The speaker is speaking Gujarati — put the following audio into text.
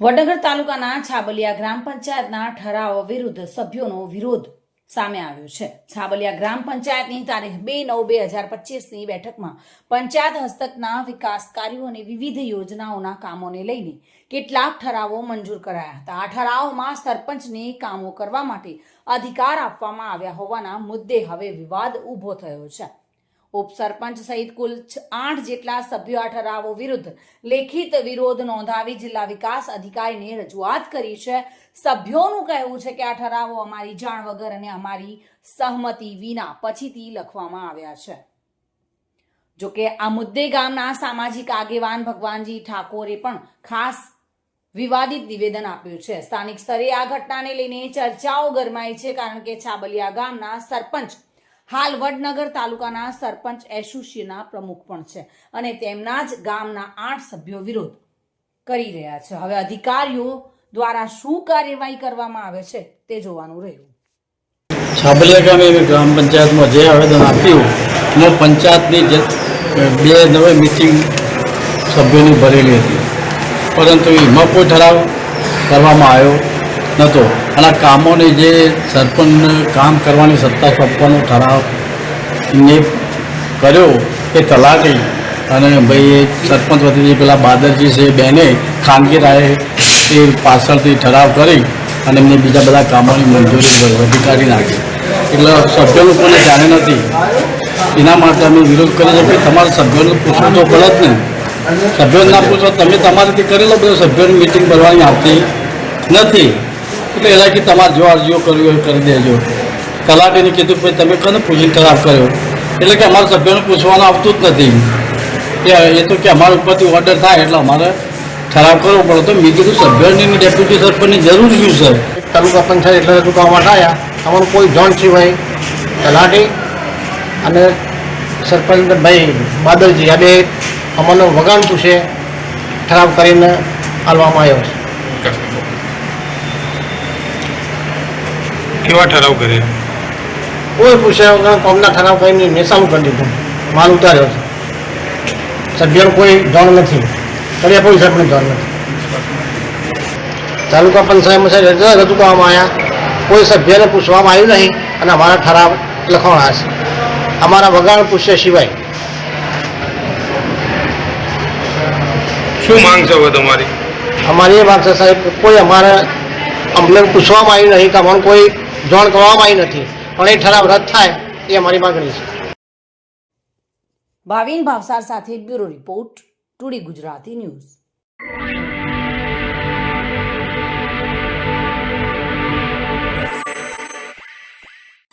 વડનગર તાલુકાના છાબલિયા ગ્રામ પંચાયતના ઠરાવ વિરુદ્ધ સભ્યોનો વિરોધ સામે આવ્યો છે. છાબલિયા ગ્રામ પંચાયતની તારીખ બે નવ બે હજાર પચીસની બેઠકમાં પંચાયત હસ્તકના વિકાસ કાર્યો અને વિવિધ યોજનાઓના કામોને લઈને કેટલાક ઠરાવો મંજૂર કરાયા હતા. આ ઠરાવોમાં સરપંચને કામો કરવા માટે અધિકાર આપવામાં આવ્યા હોવાના મુદ્દે હવે વિવાદ ઊભો થયો છે. ઉપસરપંચ સહિત કુલ આઠ જેટલા સભ્યો આ ઠરાવો વિરુદ્ધ લેખિત વિરોધ નોંધાવી જિલ્લા વિકાસ અધિકારીને રજૂઆત કરી છે. સભ્યોનું કહેવું છે કે આ ઠરાવો અમારી જાણ વગર અને અમારી સહમતિ વિના પછીથી લખવામાં આવ્યા છે. જોકે આ મુદ્દે ગામના સામાજિક આગેવાન ભગવાનજી ઠાકોરે પણ ખાસ વિવાદિત નિવેદન આપ્યું છે. સ્થાનિક સ્તરે આ ઘટનાને લઈને ચર્ચાઓ ગરમાઈ છે કારણ કે છાબલિયા ગામના સરપંચ હાલ વડનગર તાલુકાના સરપંચ એસોસિએશનના પ્રમુખ પણ છે અને તેમના જ ગામના આઠ સભ્યો વિરોધ કરી રહ્યા છે. હવે અધિકારીઓ દ્વારા શું કાર્યવાહી કરવામાં આવે છે તે જોવાનું રહ્યું. છાબલિયા ગામે ગ્રામ પંચાયતમાં જે આવેદન આપ્યું એમાં પંચાયતની બે નવે મિટિંગ સભ્યોની ભરેલી હતી. પરંતુ એમાં કોઈ ઠરાવ કરવામાં આવ્યો નહોતો. અને આ કામોને જે સરપંચને કામ કરવાની સત્તા સોંપવાનો ઠરાવ ને કર્યો એ તલાટી. અને ભાઈ સરપંચ સરપંચ જે પેલા બાદરજી છે બેને ખાનગી રાયે એ પાછળથી ઠરાવ કરી અને એમને બીજા બધા કામોની મંજૂરી અધિકારી નાખી. એટલે સભ્યોનું લોકોને જાણે નથી. એના માટે અમે વિરોધ કરીએ છીએ કે તમારા સભ્યોને પૂછવું તો પડે જ ને. સભ્યોને ના પૂછો તમે તમારાથી કરેલો બધો સભ્યોની મિટિંગ ભરવાની આવતી નથી. એટલે કે તમારે જો અરજીઓ કરવી હોય કરી દેજો. તલાટીને કીધું કે તમે કોને પૂછીને ઠરાવ કર્યો? એટલે કે અમારા સભ્યોને પૂછવાનું આવતું જ નથી. કે એ તો કે અમારા ઉપરથી ઓર્ડર થાય એટલે અમારે ઠરાવ કરવો પડે. તો મેં કીધું સભ્યોની ડેપ્યુટી સરપંચની જરૂર શું સર તાલુકા પંચાયત એટલે કરવા માટે આવ્યા. અમારું કોઈ જોન સિવાય તલાટી અને સરપંચ ભાઈ બાદલજી. આ બે અમને વગાડતું છે. ઠરાવ કરીને આલવામાં આવ્યો છે. કેવા ઠરાવ કર્યા? કોઈ પૂછાય કોમના ઠરાવ કરીને નિશાનું કરી દીધું. માલ ઉતાર્યો છે. સભ્યનું કોઈ જાણ નથી. કર્યા કોઈ સાહેબને જાણ નથી. તાલુકા પંચાયતમાં સાહેબ રજૂ કરવામાં આવ્યા. કોઈ સભ્યને પૂછવામાં આવ્યું નહીં અને અમારા ઠરાવ લખવાના છે. અમારા વગાણ પૂછ્યા સિવાય. શું માંગ છે હવે તમારી? અમારી એ વાત છે સાહેબ કોઈ અમારે અમને પૂછવામાં આવ્યું નહીં કે અમારું કોઈ જોણ કરવામાં આવી નથી. પણ એ ઠરાવ રદ થાય એ અમારી માગણી છે. ભાવિન ભાવસાર સાથે bureau report, today Gujarati news.